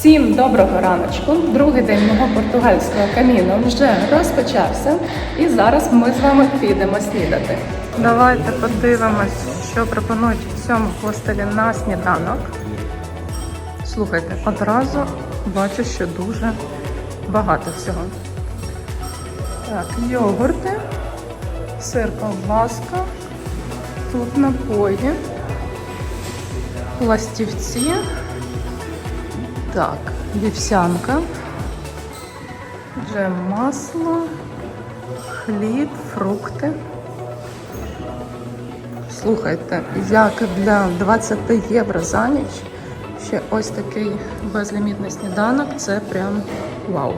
Всім доброго раночку. Другий день мого португальського каміну вже розпочався, і зараз ми з вами підемо снідати. Давайте подивимось, що пропонують в цьому хостелі на сніданок. Слухайте, одразу бачу, що дуже багато всього. Так, йогурти, сир ковбаска, тут напої, пластівці. Так, вівсянка, джем масло, хліб, фрукти. Слухайте, як для 20 євро за ніч ще ось такий безлімітний сніданок це прям вау.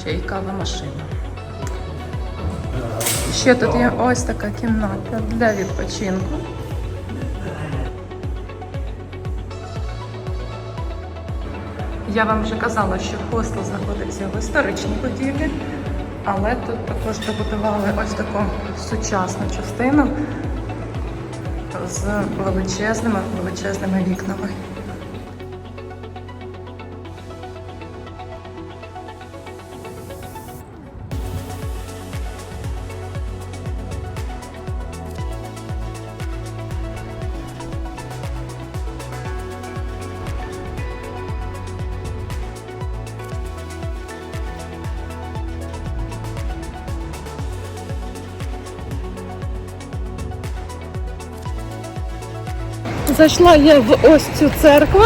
Ще й кава машина. Ще тут є ось така кімната для відпочинку. Я вам вже казала, що хостел знаходиться в історичній будівлі, але тут також добудували ось таку сучасну частину з величезними величезними вікнами. Зайшла я в ось цю церкву,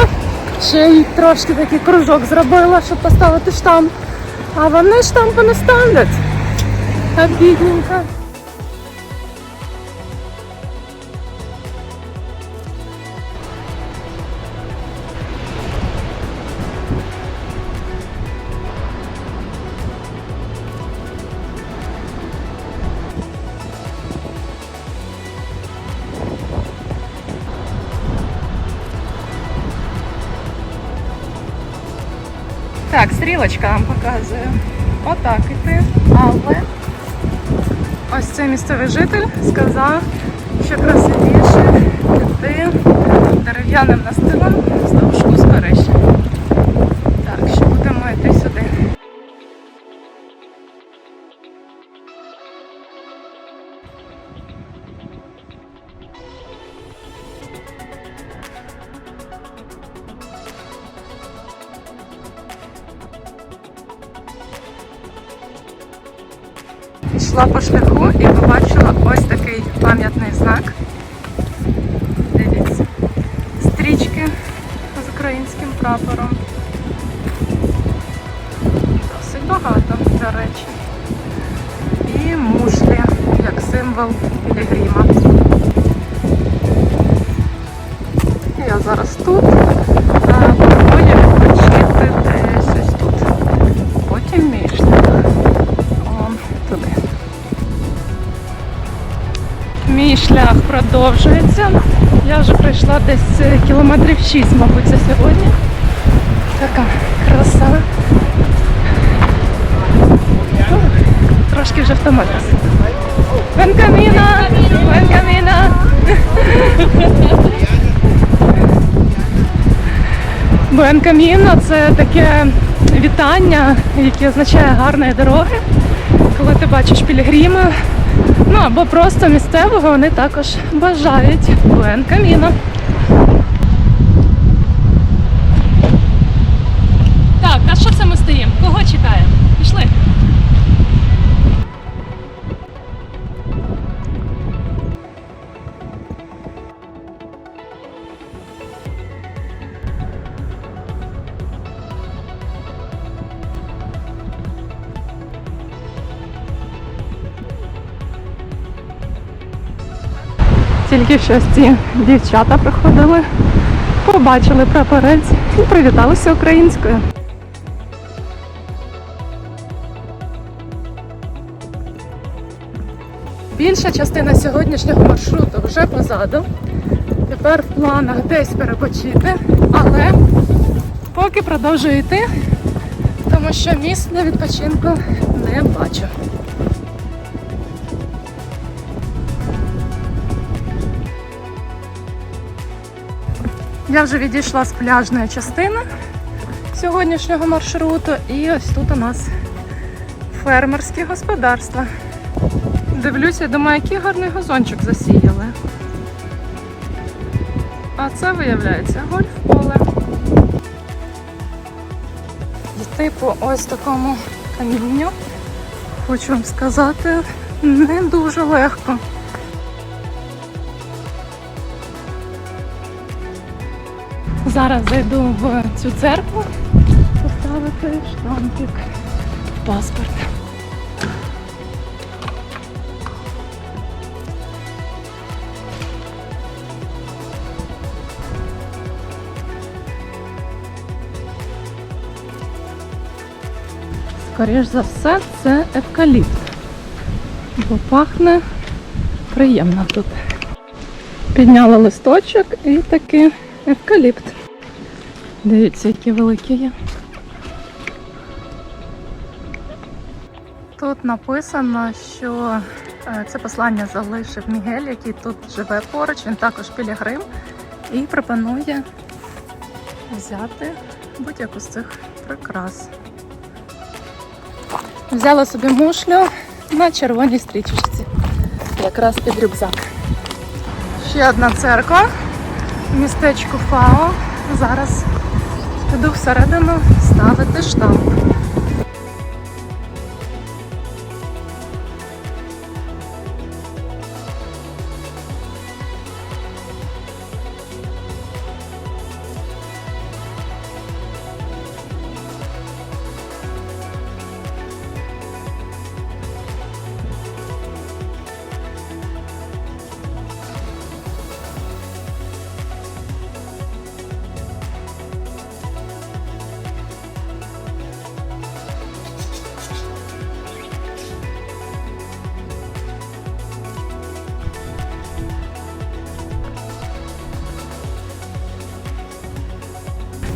ще й трошки такий кружок зробила, щоб поставити штамп. А вони штампи не ставлять. Так бідненько. Так, стрілочка вам показує. Отак іти. Але ось цей місцевий житель сказав, що красивіше йти дерев'яним настилом вздовж узбережжя. Йшла по шляху і побачила ось такий пам'ятний знак. Дивіться. Стрічки з українським прапором. Досить багато, до речі. І мушлі, як символ пілігрима. Продовжується. Я вже пройшла десь е, кілометрів 6, мабуть, за сьогодні. Така краса. Трошки вже втомилася. Бенкаміна! Бенкаміна! Буенкаміно це таке вітання, яке означає гарної дороги. Коли ти бачиш пілігрима, ну або просто місцевого, вони також бажають Буенкаміно. Так, а що це ми стоїмо? Кого чекаємо? Тільки що ці дівчата приходили, побачили прапорець і привіталися українською. Більша частина сьогоднішнього маршруту вже позаду. Тепер в планах десь перепочити, але поки продовжую йти, тому що місць для відпочинку не бачу. Я вже відійшла з пляжної частини сьогоднішнього маршруту, і ось тут у нас фермерські господарства. Дивлюся, думаю, який гарний газончик засіяли. А це виявляється гольф-поле. Йти по ось такому камінню, хочу вам сказати, не дуже легко. Зараз зайду в цю церкву, поставити штампик паспорт. Скоріш за все, це евкаліпт, бо пахне приємно тут. Підняла листочок і таки евкаліпт. Дивіться, які великі є. Тут написано, що е, це послання залишив Мігель, який тут живе поруч, він також пілігрим і пропонує взяти будь-яку з цих прикрас. Взяла собі мушлю на червоній стрічечці, якраз під рюкзак. Ще одна церква в містечку Фао. Зараз піду всередину ставити штамп.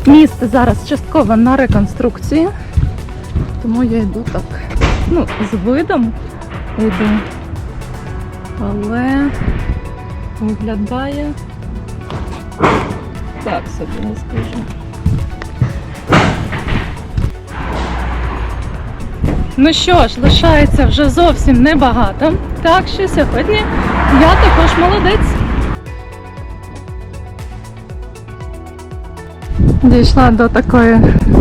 Місце зараз частково на реконструкції, тому я йду так, ну, з видом йду. Але виглядає так собі, не скажу. Ну що ж, лишається вже зовсім небагато. Так що сьогодні я також молодець. Дійшла до такої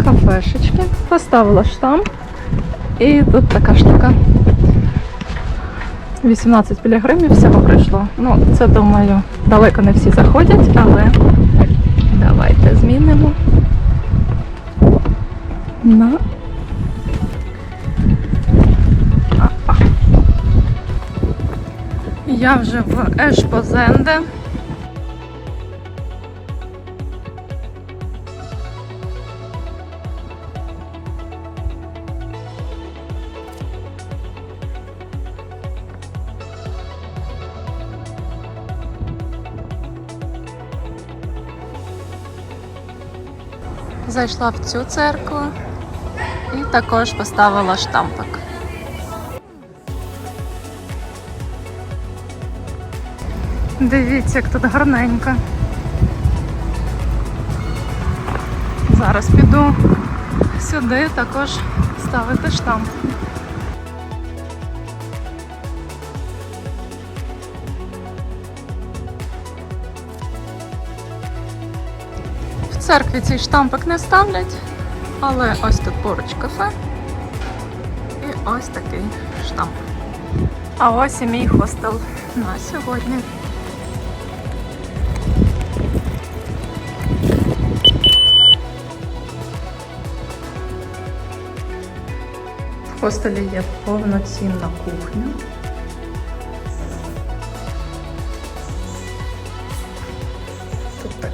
кафешечки, поставила штамп і тут така штука. 18 пілігримів всього прийшло. Ну, це думаю, далеко не всі заходять, але давайте змінимо на Я вже в Ешпозенде. Зайшла в цю церкву і також поставила штампик. Дивіться, як тут гарненько. Зараз піду сюди також ставити штамп. Церкві цей штампик не ставлять, але ось тут поруч кафе. І ось такий штамп. А ось і мій хостел на сьогодні. В хостелі є повноцінна кухня.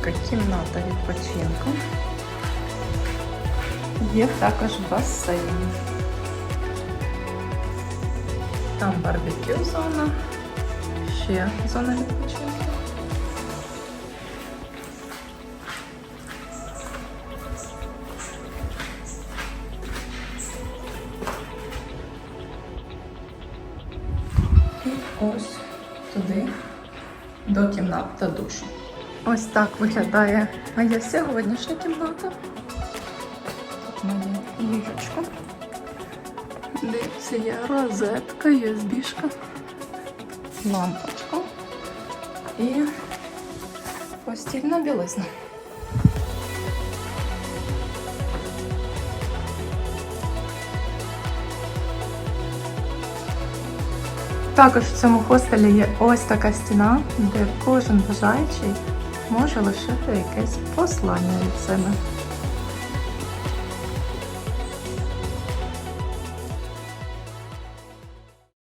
Тут кімната відпочинку. Є також басейн. Там барбекю зона, ще зона відпочинку. І ось туди до кімнат та душу. Ось так виглядає моя сьогоднішня кімната. Тут моє ліжечко. Дивіться, є розетка, USB-шка, лампочка і постільна білизна. Також в цьому хостелі є ось така стіна, де кожен бажаючий може лишити якесь послання від себе.